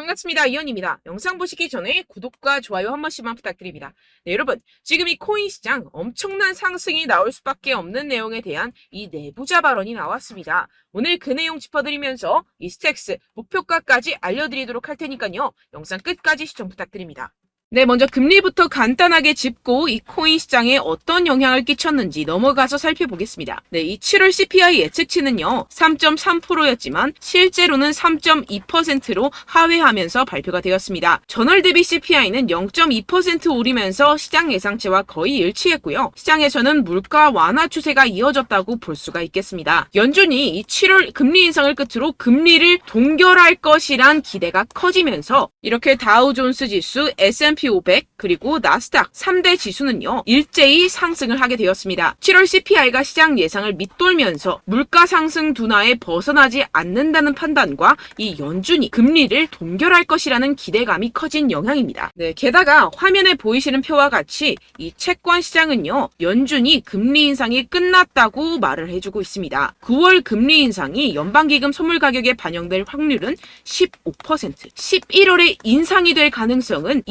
반갑습니다. 이현입니다. 영상 보시기 전에 구독과 좋아요 한 번씩만 부탁드립니다. 네, 여러분. 지금 이 코인 시장 엄청난 상승이 나올 수밖에 없는 내용에 대한 이 내부자 발언이 나왔습니다. 오늘 그 내용 짚어드리면서 이 스택스 목표가까지 알려드리도록 할 테니까요. 영상 끝까지 시청 부탁드립니다. 네, 먼저 금리부터 간단하게 짚고 이 코인 시장에 어떤 영향을 끼쳤는지 넘어가서 살펴보겠습니다. 네, 이 7월 CPI 예측치는요, 3.3%였지만 실제로는 3.2%로 하회하면서 발표가 되었습니다. 전월 대비 CPI는 0.2% 오르면서 시장 예상치와 거의 일치했고요. 시장에서는 물가 완화 추세가 이어졌다고 볼 수가 있겠습니다. 연준이 이 7월 금리 인상을 끝으로 금리를 동결할 것이란 기대가 커지면서 이렇게 다우존스 지수, S&P 500 그리고 나스닥 3대 지수는요 일제히 상승을 하게 되었습니다. 7월 CPI가 시장 예상을 밑돌면서 물가 상승 둔화에 벗어나지 않는다는 판단과 이 연준이 금리를 동결할 것이라는 기대감이 커진 영향입니다. 네, 게다가 화면에 보이시는 표와 같이 이 채권 시장은요 연준이 금리 인상이 끝났다고 말을 해주고 있습니다. 9월 금리 인상이 연방기금 선물 가격에 반영될 확률은 15%, 11월에 인상이 될 가능성은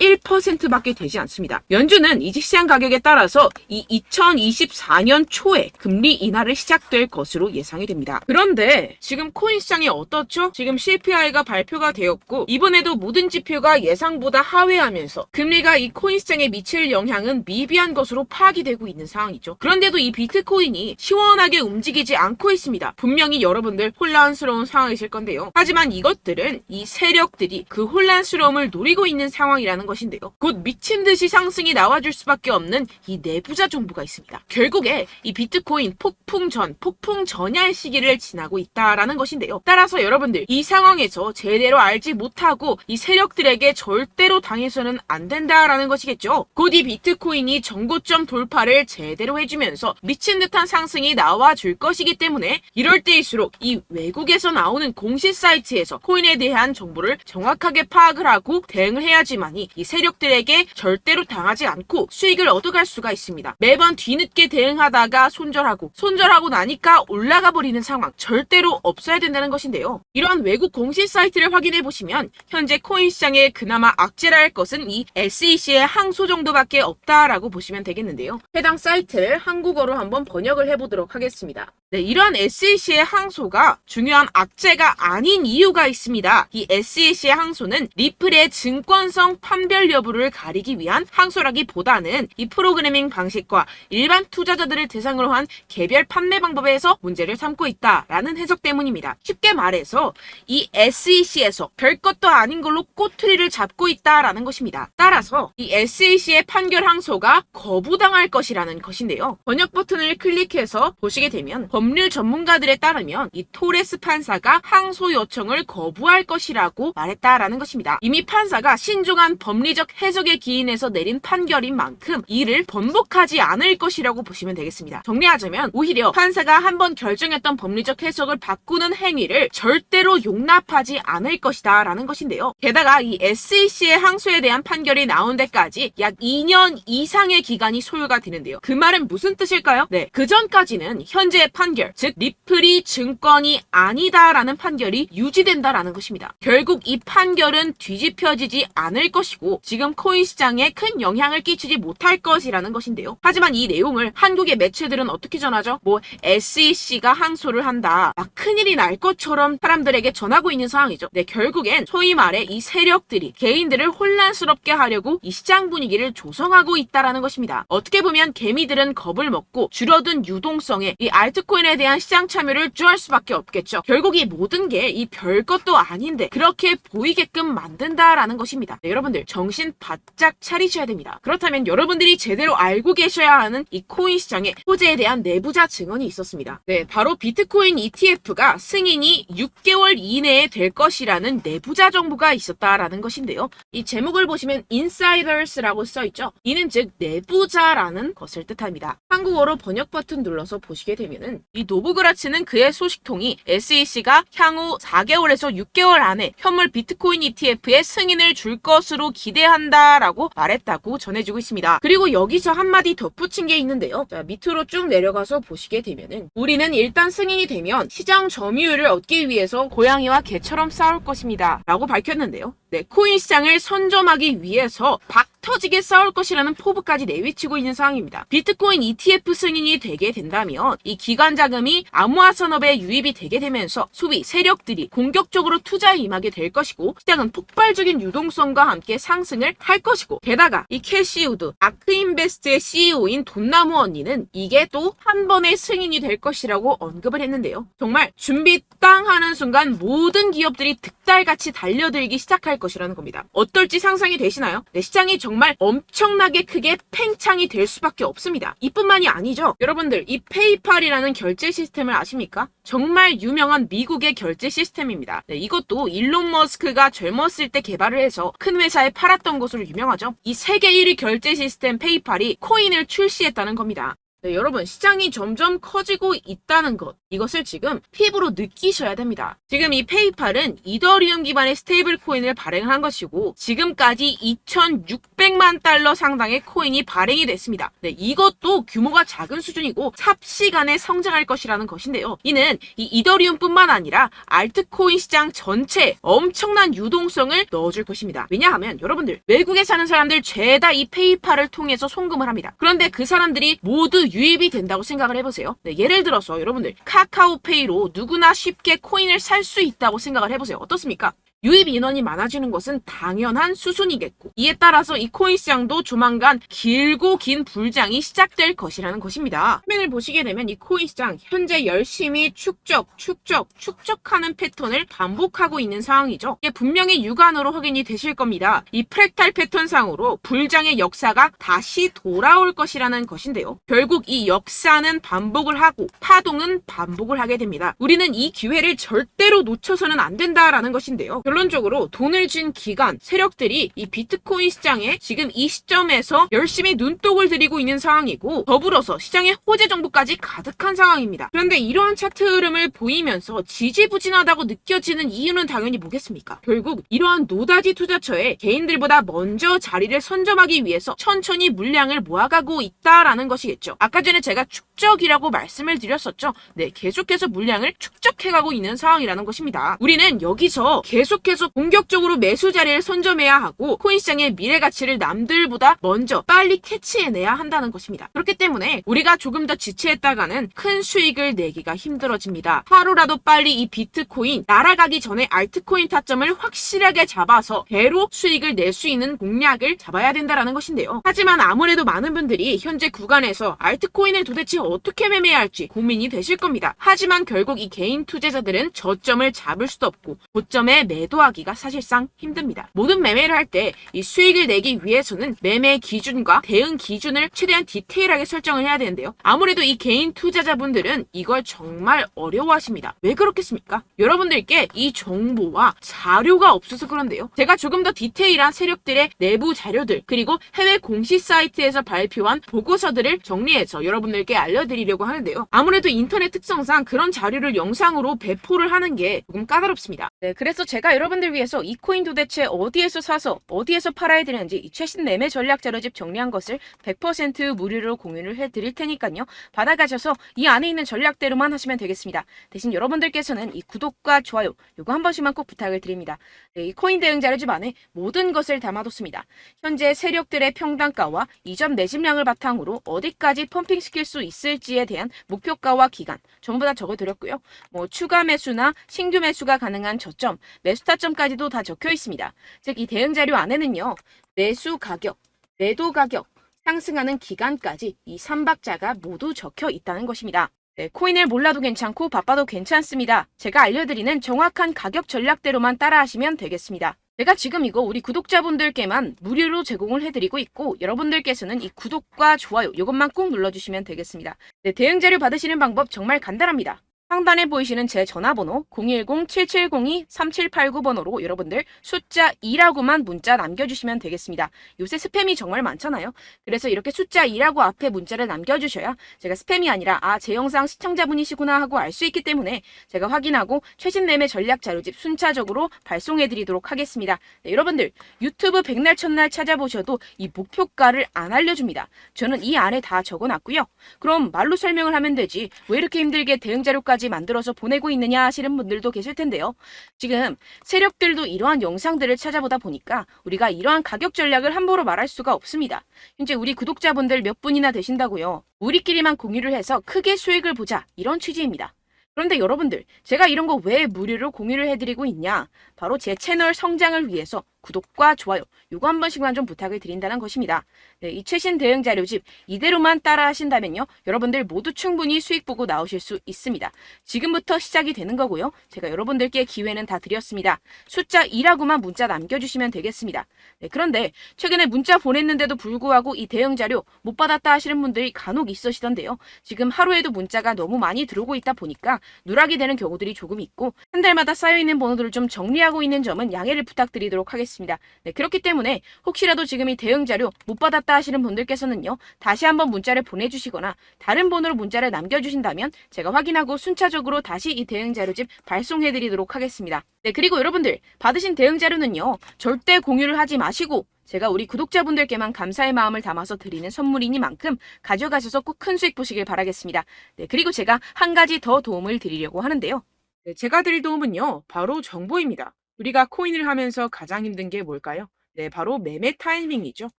21%밖에 되지 않습니다. 연준은 이직 시장 가격에 따라서 이 2024년 초에 금리 인하를 시작될 것으로 예상이 됩니다. 그런데 지금 코인 시장이 어떻죠? 지금 CPI가 발표가 되었고 이번에도 모든 지표가 예상보다 하회하면서 금리가 이 코인 시장에 미칠 영향은 미비한 것으로 파악이 되고 있는 상황이죠. 그런데도 이 비트코인이 시원하게 움직이지 않고 있습니다. 분명히 여러분들 혼란스러운 상황이실 건데요. 하지만 이것들은 이 세력들이 그 혼란스러움을 노리고 있는 상황이라는 것인데요. 곧 미친 듯이 상승이 나와줄 수밖에 없는 이 내부자 정보가 있습니다. 결국에 이 비트코인 폭풍 전, 폭풍 전야의 시기를 지나고 있다라는 것인데요. 따라서 여러분들 이 상황에서 제대로 알지 못하고 이 세력들에게 절대로 당해서는 안 된다라는 것이겠죠. 곧 이 비트코인이 정고점 돌파를 제대로 해주면서 미친 듯한 상승이 나와줄 것이기 때문에 이럴 때일수록 이 외국에서 나오는 공시 사이트에서 코인에 대한 정보를 정확하게 파악을 하고 대응을 해야지만이 이 세력들에게 절대로 당하지 않고 수익을 얻어갈 수가 있습니다. 매번 뒤늦게 대응하다가 손절하고 손절하고 나니까 올라가 버리는 상황 절대로 없어야 된다는 것인데요. 이러한 외국 공시 사이트를 확인해 보시면 현재 코인 시장에 그나마 악재라 할 것은 이 SEC의 항소 정도밖에 없다라고 보시면 되겠는데요. 해당 사이트를 한국어로 한번 번역을 해보도록 하겠습니다. 네, 이러한 SEC의 항소가 중요한 악재가 아닌 이유가 있습니다. 이 SEC의 항소는 리플의 증권성 판별 여부를 가리기 위한 항소라기보다는 이 프로그래밍 방식과 일반 투자자들을 대상으로 한 개별 판매 방법에서 문제를 삼고 있다라는 해석 때문입니다. 쉽게 말해서 이 SEC에서 별것도 아닌 걸로 꼬투리를 잡고 있다라는 것입니다. 따라서 이 SEC의 판결 항소가 거부당할 것이라는 것인데요. 번역 버튼을 클릭해서 보시게 되면 법률 전문가들에 따르면 이 토레스 판사가 항소 요청을 거부할 것이라고 말했다라는 것입니다. 이미 판사가 신중한 법리적 해석에 기인해서 내린 판결인 만큼 이를 번복하지 않을 것이라고 보시면 되겠습니다. 정리하자면 오히려 판사가 한번 결정했던 법리적 해석을 바꾸는 행위를 절대로 용납하지 않을 것이다 라는 것인데요. 게다가 이 SEC의 항소에 대한 판결이 나온 데까지 약 2년 이상의 기간이 소요가 되는데요. 그 말은 무슨 뜻일까요? 네, 그 전까지는 현재의 판결, 즉 리플이 증권이 아니다라는 판결이 유지된다라는 것입니다. 결국 이 판결은 뒤집혀지지 않을 것이고 지금 코인 시장에 큰 영향을 끼치지 못할 것이라는 것인데요. 하지만 이 내용을 한국의 매체들은 어떻게 전하죠? 뭐 SEC가 항소를 한다. 막 큰일이 날 것처럼 사람들에게 전하고 있는 상황이죠. 네, 결국엔 소위 말해 이 세력들이 개인들을 혼란스럽게 하려고 이 시장 분위기를 조성하고 있다라는 것입니다. 어떻게 보면 개미들은 겁을 먹고 줄어든 유동성에 이 알트코인에 대한 시장 참여를 주할 수밖에 없겠죠. 결국 이 모든 게 이 별것도 아닌데 그렇게 보이게끔 만든다라는 것입니다. 네, 여러분들 정신 바짝 차리셔야 됩니다. 그렇다면 여러분들이 제대로 알고 계셔야 하는 이 코인 시장의 호재에 대한 내부자 증언이 있었습니다. 네, 바로 비트코인 ETF가 승인이 6개월 이내에 될 것이라는 내부자 정보가 있었다라는 것인데요. 이 제목을 보시면 insiders라고 써 있죠. 이는 즉 내부자라는 것을 뜻합니다. 한국어로 번역 버튼 눌러서 보시게 되면은 이 노브그라츠는 그의 소식통이 SEC가 향후 4개월에서 6개월 안에 현물 비트코인 ETF의 승인을 줄 것으로 기대한다라고 말했다고 전해주고 있습니다. 그리고 여기서 한마디 덧붙인 게 있는데요. 자, 밑으로 쭉 내려가서 보시게 되면은 우리는 일단 승인이 되면 시장 점유율을 얻기 위해서 고양이와 개처럼 싸울 것입니다. 라고 밝혔는데요. 네, 코인 시장을 선점하기 위해서 박 터지게 싸울 것이라는 포부까지 내비치고 있는 상황입니다. 비트코인 ETF 승인이 되게 된다면 이 기관 자금이 암호화 산업에 유입이 되게 되면서 소비 세력들이 공격적으로 투자에 임하게 될 것이고 시장은 폭발적인 유동성과 함께 상승을 할 것이고 게다가 이 캐시우드 아크인베스트의 CEO인 돈나무 언니는 이게 또 한 번의 승인이 될 것이라고 언급을 했는데요. 정말 준비 땅 하는 순간 모든 기업들이 득 달같이 달려들기 시작할 것이라는 겁니다. 어떨지 상상이 되시나요? 네, 시장이 정말 엄청나게 크게 팽창이 될 수밖에 없습니다. 이뿐만이 아니죠. 여러분들 이 페이팔이라는 결제 시스템을 아십니까? 정말 유명한 미국의 결제 시스템입니다. 네, 이것도 일론 머스크가 젊었을 때 개발을 해서 큰 회사에 팔았던 것으로 유명하죠. 이 세계 1위 결제 시스템 페이팔이 코인을 출시했다는 겁니다. 네, 여러분 시장이 점점 커지고 있다는 것 이것을 지금 피부로 느끼셔야 됩니다. 지금 이 페이팔은 이더리움 기반의 스테이블 코인을 발행한 것이고 지금까지 2,600만 달러 상당의 코인이 발행이 됐습니다. 네, 이것도 규모가 작은 수준이고 삽시간에 성장할 것이라는 것인데요. 이는 이 이더리움뿐만 아니라 알트코인 시장 전체에 엄청난 유동성을 넣어줄 것입니다. 왜냐하면 여러분들 외국에 사는 사람들 죄다 이 페이팔을 통해서 송금을 합니다. 그런데 그 사람들이 모두 유입이 된다고 생각을 해보세요. 네, 예를 들어서 여러분들 카카오페이로 누구나 쉽게 코인을 살 수 있다고 생각을 해보세요. 어떻습니까? 유입 인원이 많아지는 것은 당연한 수순이겠고 이에 따라서 이 코인 시장도 조만간 길고 긴 불장이 시작될 것이라는 것입니다. 화면을 보시게 되면 이 코인 시장 현재 열심히 축적, 축적, 축적하는 패턴을 반복하고 있는 상황이죠. 이게 분명히 육안으로 확인이 되실 겁니다. 이 프랙탈 패턴상으로 불장의 역사가 다시 돌아올 것이라는 것인데요. 결국 이 역사는 반복을 하고 파동은 반복을 하게 됩니다. 우리는 이 기회를 절대로 놓쳐서는 안 된다라는 것인데요. 결론적으로 돈을 쥔 기관, 세력들이 이 비트코인 시장에 지금 이 시점에서 열심히 눈독을 들이고 있는 상황이고 더불어서 시장에 호재 정보까지 가득한 상황입니다. 그런데 이러한 차트 흐름을 보이면서 지지부진하다고 느껴지는 이유는 당연히 뭐겠습니까? 결국 이러한 노다지 투자처에 개인들보다 먼저 자리를 선점하기 위해서 천천히 물량을 모아가고 있다라는 것이겠죠. 아까 전에 제가 축적이라고 말씀을 드렸었죠. 네, 계속해서 물량을 축적해가고 있는 상황이라는 것입니다. 우리는 여기서 계속 해서 공격적으로 매수 자리를 선점해야 하고 코인 시장의 미래 가치를 남들보다 먼저 빨리 캐치해내야 한다는 것입니다. 그렇기 때문에 우리가 조금 더 지체했다가는 큰 수익을 내기가 힘들어집니다. 하루라도 빨리 이 비트코인 날아가기 전에 알트코인 타점을 확실하게 잡아서 배로 수익을 낼 수 있는 공략을 잡아야 된다는 것인데요. 하지만 아무래도 많은 분들이 현재 구간에서 알트코인을 도대체 어떻게 매매해야 할지 고민이 되실 겁니다. 하지만 결국 이 개인 투자자들은 저점을 잡을 수도 없고 고점에 매 도하기가 사실상 힘듭니다. 모든 매매를 할 때 이 수익을 내기 위해서는 매매 기준과 대응 기준을 최대한 디테일하게 설정을 해야 되는데요. 아무래도 이 개인 투자자분들은 이걸 정말 어려워하십니다. 왜 그렇겠습니까? 여러분들께 이 정보와 자료가 없어서 그런데요. 제가 조금 더 디테일한 세력들의 내부 자료들 그리고 해외 공시 사이트에서 발표한 보고서들을 정리해서 여러분들께 알려드리려고 하는데요. 아무래도 인터넷 특성상 그런 자료를 영상으로 배포를 하는 게 조금 까다롭습니다. 네, 그래서 제가 여러분들 위해서 이 코인 도대체 어디에서 사서 어디에서 팔아야 되는지 이 최신 매매 전략 자료집 정리한 것을 100% 무료로 공유를 해드릴 테니까요. 받아가셔서 이 안에 있는 전략대로만 하시면 되겠습니다. 대신 여러분들께서는 이 구독과 좋아요 요거 한 번씩만 꼭 부탁을 드립니다. 네, 이 코인 대응 자료집 안에 모든 것을 담아뒀습니다. 현재 세력들의 평단가와 이점 내집량을 바탕으로 어디까지 펌핑시킬 수 있을지에 대한 목표가와 기간 전부 다 적어드렸고요. 뭐 추가 매수나 신규 매수가 가능한 저점, 매수 타점까지도 다 적혀 있습니다. 즉 이 대응 자료 안에는요. 매수 가격, 매도 가격, 상승하는 기간까지 이 3박자가 모두 적혀 있다는 것입니다. 네, 코인을 몰라도 괜찮고 바빠도 괜찮습니다. 제가 알려드리는 정확한 가격 전략대로만 따라하시면 되겠습니다. 제가 지금 이거 우리 구독자분들께만 무료로 제공을 해드리고 있고 여러분들께서는 이 구독과 좋아요 이것만 꼭 눌러주시면 되겠습니다. 네, 대응 자료 받으시는 방법 정말 간단합니다. 상단에 보이시는 제 전화번호 010-7702-3789번호로 여러분들 숫자 2라고만 문자 남겨주시면 되겠습니다. 요새 스팸이 정말 많잖아요. 그래서 이렇게 숫자 2라고 앞에 문자를 남겨주셔야 제가 스팸이 아니라 아, 제 영상 시청자분이시구나 하고 알 수 있기 때문에 제가 확인하고 최신 매매 전략 자료집 순차적으로 발송해드리도록 하겠습니다. 네, 여러분들 유튜브 백날 첫날 찾아보셔도 이 목표가를 안 알려줍니다. 저는 이 안에 다 적어놨고요. 그럼 말로 설명을 하면 되지 왜 이렇게 힘들게 대응 자료 까지 만들어서 보내고 있느냐 하시는 분들도 계실 텐데요. 지금 세력들도 이러한 영상들을 찾아보다 보니까 우리가 이러한 가격 전략을 함부로 말할 수가 없습니다. 현재 우리 구독자분들 몇 분이나 되신다고요. 우리끼리만 공유를 해서 크게 수익을 보자 이런 취지입니다. 그런데 여러분들, 제가 이런 거 왜 무료로 공유를 해드리고 있냐? 바로 제 채널 성장을 위해서 구독과 좋아요, 요거 한 번씩만 좀 부탁을 드린다는 것입니다. 네, 이 최신 대응 자료집 이대로만 따라 하신다면요, 여러분들 모두 충분히 수익 보고 나오실 수 있습니다. 지금부터 시작이 되는 거고요. 제가 여러분들께 기회는 다 드렸습니다. 숫자 2라고만 문자 남겨주시면 되겠습니다. 네, 그런데 최근에 문자 보냈는데도 불구하고 이 대응 자료 못 받았다 하시는 분들이 간혹 있으시던데요. 지금 하루에도 문자가 너무 많이 들어오고 있다 보니까 누락이 되는 경우들이 조금 있고 한 달마다 쌓여있는 번호들을 좀 정리하고 있는 점은 양해를 부탁드리도록 하겠습니다. 네, 그렇기 때문에 혹시라도 지금 이 대응 자료 못 받았다 하시는 분들께서는요. 다시 한번 문자를 보내주시거나 다른 번호로 문자를 남겨주신다면 제가 확인하고 순차적으로 다시 이 대응 자료집 발송해드리도록 하겠습니다. 네, 그리고 여러분들 받으신 대응 자료는요. 절대 공유를 하지 마시고 제가 우리 구독자분들께만 감사의 마음을 담아서 드리는 선물이니만큼 가져가셔서 꼭 큰 수익 보시길 바라겠습니다. 네, 그리고 제가 한 가지 더 도움을 드리려고 하는데요. 네, 제가 드릴 도움은요, 바로 정보입니다. 우리가 코인을 하면서 가장 힘든 게 뭘까요? 네, 바로 매매 타이밍이죠.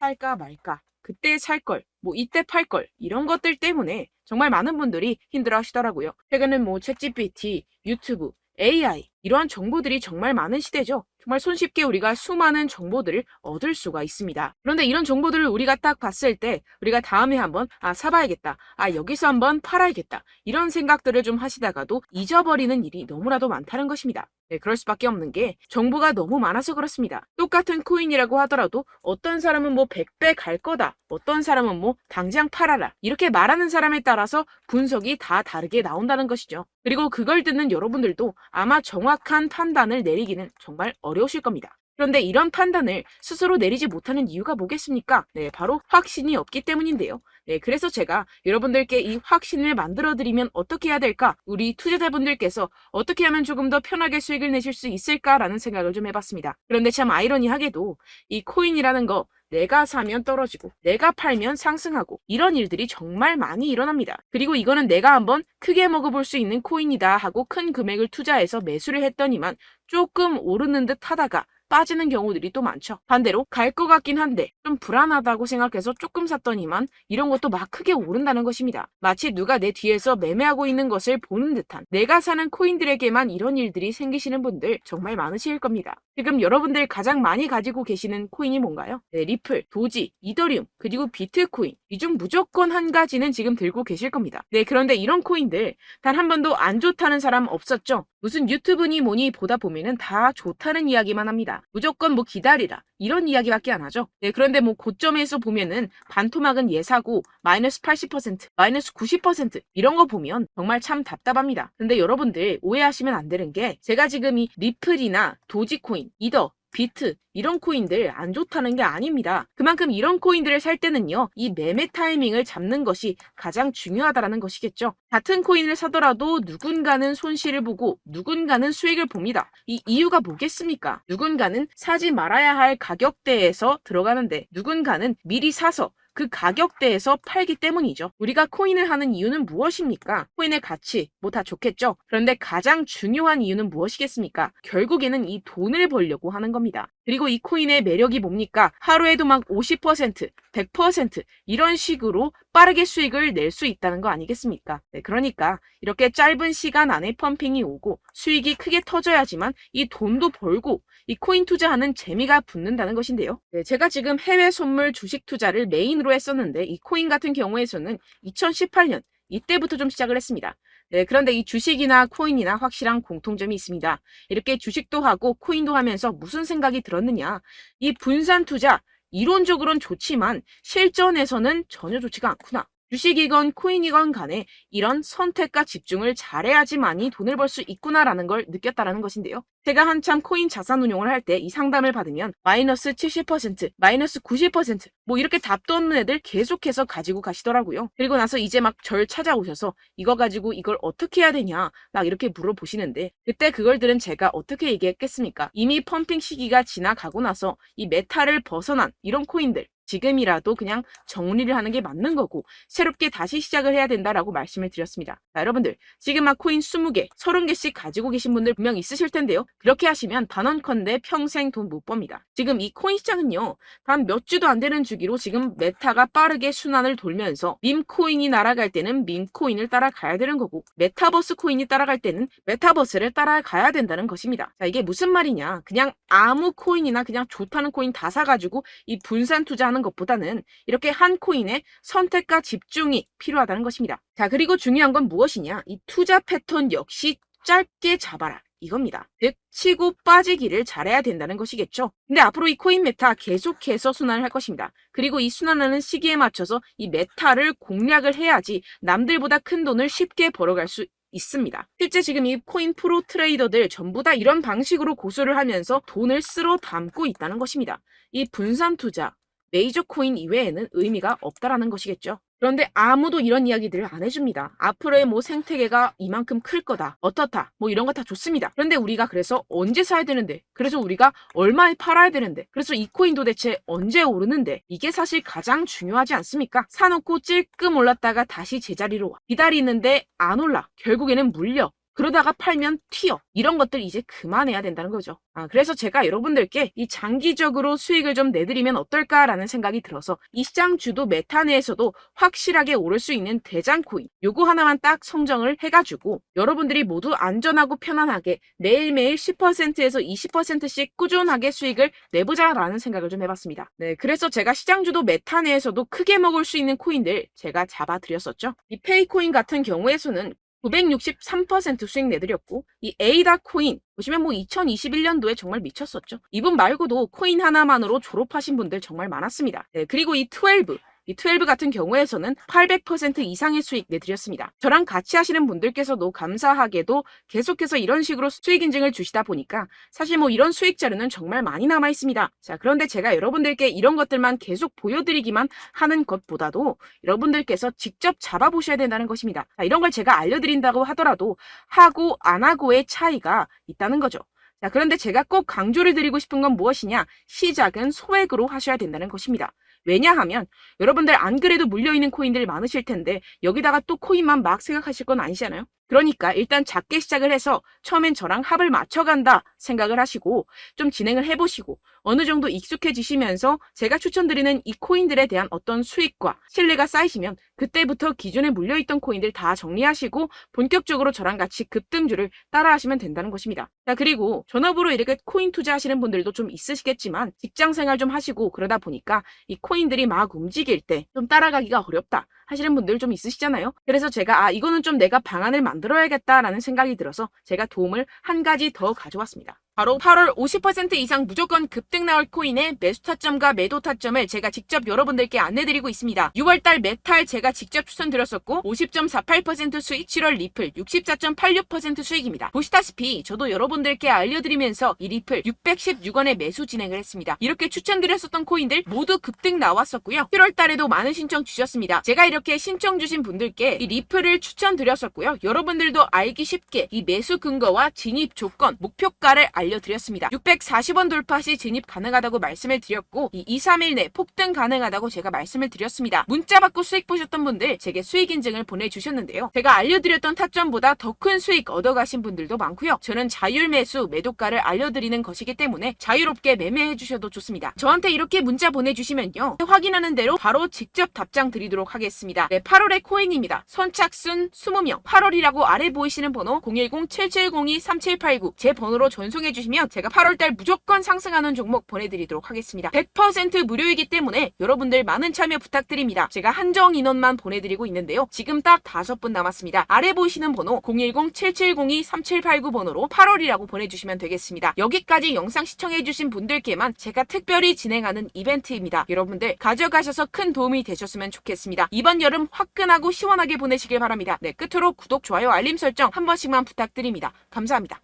살까 말까, 그때 살 걸, 뭐 이때 팔 걸, 이런 것들 때문에 정말 많은 분들이 힘들어 하시더라고요. 최근엔 뭐 챗GPT, 유튜브, AI, 이러한 정보들이 정말 많은 시대죠. 정말 손쉽게 우리가 수많은 정보들을 얻을 수가 있습니다. 그런데 이런 정보들을 우리가 딱 봤을 때 우리가 다음에 한번 아 사봐야겠다. 아 여기서 한번 팔아야겠다. 이런 생각들을 좀 하시다가도 잊어버리는 일이 너무나도 많다는 것입니다. 네, 그럴 수밖에 없는 게 정보가 너무 많아서 그렇습니다. 똑같은 코인이라고 하더라도 어떤 사람은 뭐 100배 갈 거다. 어떤 사람은 뭐 당장 팔아라. 이렇게 말하는 사람에 따라서 분석이 다 다르게 나온다는 것이죠. 그리고 그걸 듣는 여러분들도 아마 정확한 판단을 내리기는 정말 어 려우실 겁니다. 그런데 이런 판단을 스스로 내리지 못하는 이유가 뭐겠습니까? 네, 바로 확신이 없기 때문인데요. 네, 그래서 제가 여러분들께 이 확신을 만들어드리면 어떻게 해야 될까? 우리 투자자분들께서 어떻게 하면 조금 더 편하게 수익을 내실 수 있을까라는 생각을 좀 해봤습니다. 그런데 참 아이러니하게도 이 코인이라는 거 내가 사면 떨어지고 내가 팔면 상승하고 이런 일들이 정말 많이 일어납니다. 그리고 이거는 내가 한번 크게 먹어볼 수 있는 코인이다 하고 큰 금액을 투자해서 매수를 했더니만 조금 오르는 듯 하다가 빠지는 경우들이 또 많죠. 반대로 갈 것 같긴 한데 좀 불안하다고 생각해서 조금 샀더니만 이런 것도 막 크게 오른다는 것입니다. 마치 누가 내 뒤에서 매매하고 있는 것을 보는 듯한 내가 사는 코인들에게만 이런 일들이 생기시는 분들 정말 많으실 겁니다. 지금 여러분들 가장 많이 가지고 계시는 코인이 뭔가요? 네, 리플, 도지, 이더리움, 그리고 비트코인. 이 중 무조건 한 가지는 지금 들고 계실 겁니다. 네, 그런데 이런 코인들 단 한 번도 안 좋다는 사람 없었죠? 무슨 유튜브니 뭐니 보다 보면은 다 좋다는 이야기만 합니다. 무조건 뭐 기다리라. 이런 이야기밖에 안 하죠. 네, 그런데 뭐 고점에서 보면은 반토막은 예사고 마이너스 80%, 마이너스 90% 이런 거 보면 정말 참 답답합니다. 근데 여러분들 오해하시면 안 되는 게 제가 지금 이 리플이나 도지코인, 이더, 비트 이런 코인들 안 좋다는 게 아닙니다. 그만큼 이런 코인들을 살 때는요, 이 매매 타이밍을 잡는 것이 가장 중요하다라는 것이겠죠. 같은 코인을 사더라도 누군가는 손실을 보고 누군가는 수익을 봅니다. 이 이유가 뭐겠습니까? 누군가는 사지 말아야 할 가격대에서 들어가는데 누군가는 미리 사서 그 가격대에서 팔기 때문이죠. 우리가 코인을 하는 이유는 무엇입니까? 코인의 가치, 뭐 다 좋겠죠? 그런데 가장 중요한 이유는 무엇이겠습니까? 결국에는 이 돈을 벌려고 하는 겁니다. 그리고 이 코인의 매력이 뭡니까? 하루에도 막 50%, 100% 이런 식으로 빠르게 수익을 낼 수 있다는 거 아니겠습니까? 네, 그러니까 이렇게 짧은 시간 안에 펌핑이 오고 수익이 크게 터져야지만 이 돈도 벌고 이 코인 투자하는 재미가 붙는다는 것인데요. 네, 제가 지금 해외 선물 주식 투자를 메인으로 했었는데 이 코인 같은 경우에서는 2018년 이때부터 좀 시작을 했습니다. 네, 그런데 이 주식이나 코인이나 확실한 공통점이 있습니다. 이렇게 주식도 하고 코인도 하면서 무슨 생각이 들었느냐? 이 분산 투자 이론적으로는 좋지만 실전에서는 전혀 좋지가 않구나. 주식이건 코인이건 간에 이런 선택과 집중을 잘해야지만이 돈을 벌 수 있구나라는 걸 느꼈다라는 것인데요. 제가 한참 코인 자산 운용을 할 때 이 상담을 받으면 마이너스 70%, 마이너스 90%, 뭐 이렇게 답도 없는 애들 계속해서 가지고 가시더라고요. 그리고 나서 이제 막 절 찾아오셔서 이거 가지고 이걸 어떻게 해야 되냐 막 이렇게 물어보시는데 그때 그걸 들은 제가 어떻게 얘기했겠습니까? 이미 펌핑 시기가 지나가고 나서 이 메타를 벗어난 이런 코인들 지금이라도 그냥 정리를 하는 게 맞는 거고 새롭게 다시 시작을 해야 된다라고 말씀을 드렸습니다. 자, 여러분들 지금 막 코인 20개, 30개씩 가지고 계신 분들 분명 있으실 텐데요. 그렇게 하시면 단언컨대 평생 돈 못 법니다. 지금 이 코인 시장은요. 단 몇 주도 안 되는 주기로 지금 메타가 빠르게 순환을 돌면서 밈 코인이 날아갈 때는 밈 코인을 따라가야 되는 거고 메타버스 코인이 따라갈 때는 메타버스를 따라가야 된다는 것입니다. 자, 이게 무슨 말이냐? 그냥 아무 코인이나 그냥 좋다는 코인 다 사가지고 이 분산 투자하는 것보다는 이렇게 한 코인에 선택과 집중이 필요하다는 것입니다. 자, 그리고 중요한 건 무엇이냐? 이 투자 패턴 역시 짧게 잡아라. 이겁니다. 즉, 치고 빠지기를 잘해야 된다는 것이겠죠. 근데 앞으로 이 코인 메타 계속해서 순환을 할 것입니다. 그리고 이 순환하는 시기에 맞춰서 이 메타를 공략을 해야지 남들보다 큰 돈을 쉽게 벌어갈 수 있습니다. 실제 지금 이 코인 프로 트레이더들 전부 다 이런 방식으로 고수를 하면서 돈을 쓸어 담고 있다는 것입니다. 이 분산 투자, 메이저 코인 이외에는 의미가 없다라는 것이겠죠. 그런데 아무도 이런 이야기들을 안 해줍니다. 앞으로의 뭐 생태계가 이만큼 클 거다. 어떻다. 뭐 이런 거 다 좋습니다. 그런데 우리가 그래서 언제 사야 되는데? 그래서 우리가 얼마에 팔아야 되는데? 그래서 이 코인 도대체 언제 오르는데? 이게 사실 가장 중요하지 않습니까? 사놓고 찔끔 올랐다가 다시 제자리로 와. 기다리는데 안 올라. 결국에는 물려. 그러다가 팔면 튀어. 이런 것들 이제 그만해야 된다는 거죠. 아, 그래서 제가 여러분들께 이 장기적으로 수익을 좀 내드리면 어떨까라는 생각이 들어서 이 시장 주도 메타 내에서도 확실하게 오를 수 있는 대장 코인 요거 하나만 딱 선정을 해가지고 여러분들이 모두 안전하고 편안하게 매일매일 10%에서 20%씩 꾸준하게 수익을 내보자라는 생각을 좀 해봤습니다. 네, 그래서 제가 시장 주도 메타 내에서도 크게 먹을 수 있는 코인들 제가 잡아드렸었죠. 이 페이코인 같은 경우에서는 963% 수익 내드렸고 이 에이다 코인 보시면 뭐 2021년도에 정말 미쳤었죠. 이분 말고도 코인 하나만으로 졸업하신 분들 정말 많았습니다. 네, 그리고 이 12, 이12 같은 경우에서는 800% 이상의 수익 내드렸습니다. 저랑 같이 하시는 분들께서도 감사하게도 계속해서 이런 식으로 수익 인증을 주시다 보니까 사실 뭐 이런 수익 자료는 정말 많이 남아 있습니다. 자, 그런데 제가 여러분들께 이런 것들만 계속 보여드리기만 하는 것보다도 여러분들께서 직접 잡아보셔야 된다는 것입니다. 자, 이런 걸 제가 알려드린다고 하더라도 하고 안 하고의 차이가 있다는 거죠. 자, 그런데 제가 꼭 강조를 드리고 싶은 건 무엇이냐? 시작은 소액으로 하셔야 된다는 것입니다. 왜냐하면 여러분들 안 그래도 물려있는 코인들 많으실 텐데 여기다가 또 코인만 막 생각하실 건 아니잖아요. 그러니까 일단 작게 시작을 해서 처음엔 저랑 합을 맞춰간다 생각을 하시고 좀 진행을 해보시고 어느 정도 익숙해지시면서 제가 추천드리는 이 코인들에 대한 어떤 수익과 신뢰가 쌓이시면 그때부터 기존에 물려있던 코인들 다 정리하시고 본격적으로 저랑 같이 급등주를 따라하시면 된다는 것입니다. 자 그리고 전업으로 이렇게 코인 투자하시는 분들도 좀 있으시겠지만 직장 생활 좀 하시고 그러다 보니까 이 코인들이 막 움직일 때 좀 따라가기가 어렵다 하시는 분들 좀 있으시잖아요. 그래서 제가 아 이거는 좀 내가 방안을 만들어야겠다라는 생각이 들어서 제가 도움을 한 가지 더 가져왔습니다. 바로 8월 50% 이상 무조건 급등 나올 코인의 매수 타점과 매도 타점을 제가 직접 여러분들께 안내드리고 있습니다. 6월달 메탈 제가 직접 추천드렸었고 50.48% 수익, 7월 리플 64.86% 수익입니다. 보시다시피 저도 여러분들께 알려드리면서 이 리플 616원에 매수 진행을 했습니다. 이렇게 추천드렸었던 코인들 모두 급등 나왔었고요. 7월달에도 많은 신청 주셨습니다. 제가 이렇게 신청 주신 분들께 이 리플을 추천드렸었고요. 여러분들도 알기 쉽게 이 매수 근거와 진입 조건, 목표가를 알 려드렸습니다. 640원 돌파 시 진입 가능하다고 말씀을 드렸고 이 2, 3일 내 폭등 가능하다고 제가 말씀을 드렸습니다. 문자 받고 수익 보셨던 분들 제게 수익 인증을 보내주셨는데요. 제가 알려드렸던 타점보다 더 큰 수익 얻어가신 분들도 많고요. 저는 자율 매수 매도가를 알려드리는 것이기 때문에 자유롭게 매매해 주셔도 좋습니다. 저한테 이렇게 문자 보내주시면요. 확인하는 대로 바로 직접 답장 드리도록 하겠습니다. 네, 8월의 코인입니다. 선착순 20명 8월이라고 아래 보이시는 번호 010-7702-3789 제 번호로 전송해 신청해주시면 제가 8월달 무조건 상승하는 종목 보내드리도록 하겠습니다. 100% 무료이기 때문에 여러분들 많은 참여 부탁드립니다. 제가 한정 인원만 보내드리고 있는데요. 지금 딱 5분 남았습니다. 아래 보이시는 번호 010-7702-3789 번호로 8월이라고 보내주시면 되겠습니다. 여기까지 영상 시청해주신 분들께만 제가 특별히 진행하는 이벤트입니다. 여러분들 가져가셔서 큰 도움이 되셨으면 좋겠습니다. 이번 여름 화끈하고 시원하게 보내시길 바랍니다. 네, 끝으로 구독, 좋아요, 알림 설정 한 번씩만 부탁드립니다. 감사합니다.